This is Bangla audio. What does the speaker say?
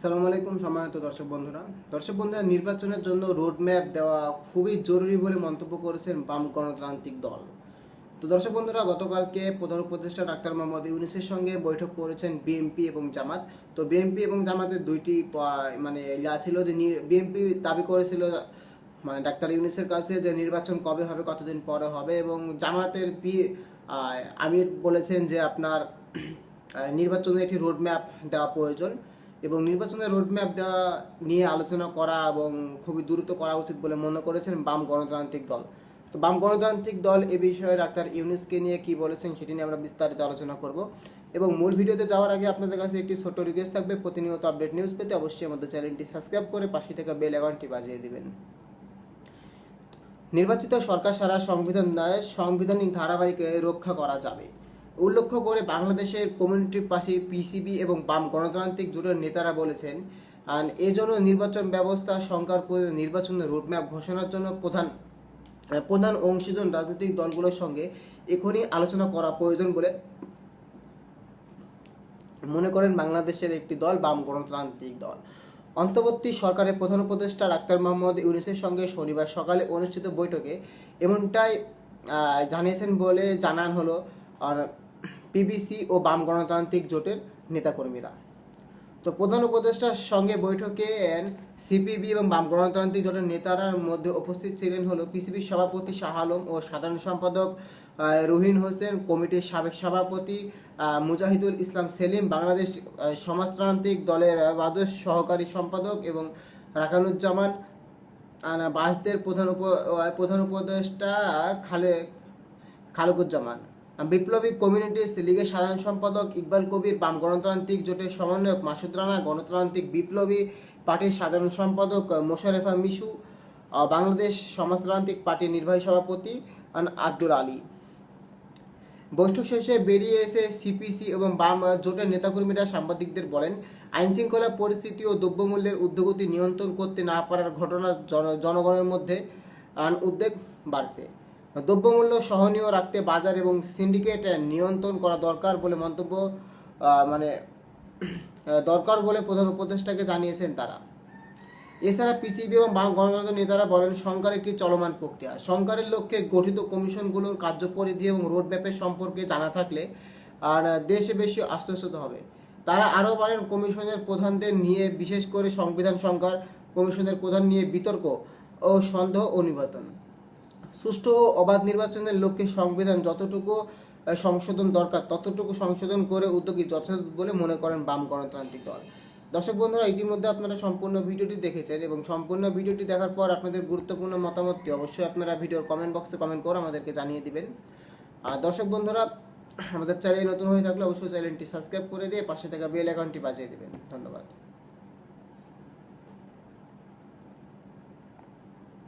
সালাম আলাইকুম সম্মানিত দর্শক বন্ধুরা। দর্শক বন্ধুরা নির্বাচনের জন্য রোড ম্যাপ দেওয়া খুবই জরুরি বলে মন্তব্য করেছেন বাম গণতান্ত্রিক দল। তো দর্শক বন্ধুরা গতকালকে প্রধান উপদেষ্টা ডাক্তার মোহাম্মদ ইউনিসের সঙ্গে বৈঠক করেছেন বিএনপি এবং জামাত। তো বিএনপি এবং জামাতের দুইটি মানে ইয়া ছিল যে বিএনপি দাবি করেছিল মানে ডাক্তার ইউনিসের কাছে যে নির্বাচন কবে হবে কতদিন পরে হবে এবং জামাতের পি আমির বলেছেন যে আপনার আহ, নির্বাচনে একটি রোড ম্যাপ দেওয়া প্রয়োজন। এবং নির্বাচনের রোড ম্যাপ দেওয়া নিয়ে আলোচনা করা এবং খুবই দ্রুত করা উচিত বলে মনে করেছেন বাম গণতান্ত্রিক দল। তো বাম গণতান্ত্রিক দল এ বিষয়ে ডাক্তার ইউনিসকে নিয়ে কি বলেছেন সেটি নিয়ে আমরা বিস্তারিত আলোচনা করব এবং মূল ভিডিওতে যাওয়ার আগে আপনাদের কাছে একটি ছোট্ট রিকোয়েস্ট থাকবে, প্রতিনিয়ত আপডেট নিউজ পেতে অবশ্যই আমাদের চ্যানেলটি সাবস্ক্রাইব করে পাশে থেকে বেল আইকনটি বাজিয়ে দিবেন। নির্বাচিত সরকার সারা সংবিধান দেয় সাংবিধানিক ধারাবাহিক রক্ষা করা যাবে। উল্লেখ করে বাংলাদেশের কমিউনিটির পাশে পিসিবি এবং বাম গণতান্ত্রিক জোটের নেতারা বলেছেন আর এজন্য নির্বাচন ব্যবস্থা সংকার করে নির্বাচনের রোডম্যাপ ঘোষণার জন্য প্রধান প্রধান অংশীজন রাজনৈতিক দলগুলোর সঙ্গে এখনই আলোচনা করা প্রয়োজন বলে মনে করেন বাংলাদেশের একটি দল, বাম গণতান্ত্রিক দল। অন্তর্বর্তী সরকারের প্রধান উপদেষ্টা ডাক্তার মোহাম্মদ ইউনিসের সঙ্গে শনিবার সকালে অনুষ্ঠিত বৈঠকে এমনটাই জানিয়েছেন বলে জানান হলো, আর পিবিসি ও বাম গণতান্ত্রিক জোটের নেতাকর্মীরা। তো প্রধান উপদেষ্টার সঙ্গে বৈঠকে সিপিবি এবং বাম গণতান্ত্রিক জোটের নেতারার মধ্যে উপস্থিত ছিলেন হলো পিসিবির সভাপতি শাহ আলম ও সাধারণ সম্পাদক রুহিন হোসেন, কমিটির সাবেক সভাপতি মুজাহিদুল ইসলাম সেলিম, বাংলাদেশ সমাজতান্ত্রিক দলের দ্বাদশ সহকারী সম্পাদক এবং রাকানুজ্জামান বাসদের প্রধান উপ প্রধান উপদেষ্টা খালে, খালেকুজ্জামান। বিপ্লবী কমিউনিটিস লীগের সাধারণ সম্পাদক ইকবাল কবির বাম গণতান্ত্রিক জোটের সমন্বয়ক মাসুদ রানা, গণতান্ত্রিক বিপ্লবী পার্টির সাধারণ সম্পাদক মোশারেফা মিশু বাংলাদেশ সমাজতান্ত্রিক পার্টির নির্বাহী সভাপতি আব্দুল আলী। বৈঠক শেষে বেরিয়ে এসে সিপিসি এবং বাম জোটের নেতাকর্মীরা সাংবাদিকদের বলেন, আইনশৃঙ্খলা পরিস্থিতি ও দ্রব্যমূল্যের ঊর্ধ্বগতি নিয়ন্ত্রণ করতে না পারার ঘটনা জন- জনগণের মধ্যে আন উদ্বেগ বাড়ছে। দ্রব্যমূল্য সহনীয় রাখতে বাজার এবং সিন্ডিকেট নিয়ন্ত্রণ করা দরকার বলে মন্তব্য মানে দরকার বলে প্রধান উপদেষ্টাকে জানিয়েছেন তারা। এছাড়া পিসিবি এবং গণতন্ত্র নেতারা বলেন, সংকার একটি চলমান প্রক্রিয়া। সংকারের লক্ষ্যে গঠিত কমিশনগুলোর কার্যপরিধি এবং রোডম্যাপের সম্পর্কে জানা থাকলে, আর দেশে বেশি আশ্বস্ত হবে। তারা আরও বলেন, কমিশনের প্রধানদের নিয়ে বিশেষ করে সংবিধান সংকার, কমিশনের প্রধান নিয়ে বিতর্ক ও সন্দেহ ও নিবেদন সুষ্ঠু ও অবাধ নির্বাচনের লক্ষ্যে সংবিধান যতটুকু সংশোধন দরকার, ততটুকু সংশোধন করে উদ্যোগী যথাযথ বলে মনে করেন বাম গণতান্ত্রিক দল। দর্শক বন্ধুরা, ইতিমধ্যে আপনারা সম্পূর্ণ ভিডিওটি দেখেছেন এবং সম্পূর্ণ ভিডিওটি দেখার পর আপনাদের গুরুত্বপূর্ণ মতামতটি অবশ্যই আপনারা ভিডিওর কমেন্ট বক্সে কমেন্ট করে আমাদেরকে জানিয়ে দিবেন। আর দর্শক বন্ধুরা, আমাদের চ্যানেল নতুন হয়ে থাকলে অবশ্যই চ্যানেলটি সাবস্ক্রাইব করে দিয়ে পাশে থাকা বেল অ্যাকাউন্টটি বাজিয়ে দেবেন। ধন্যবাদ।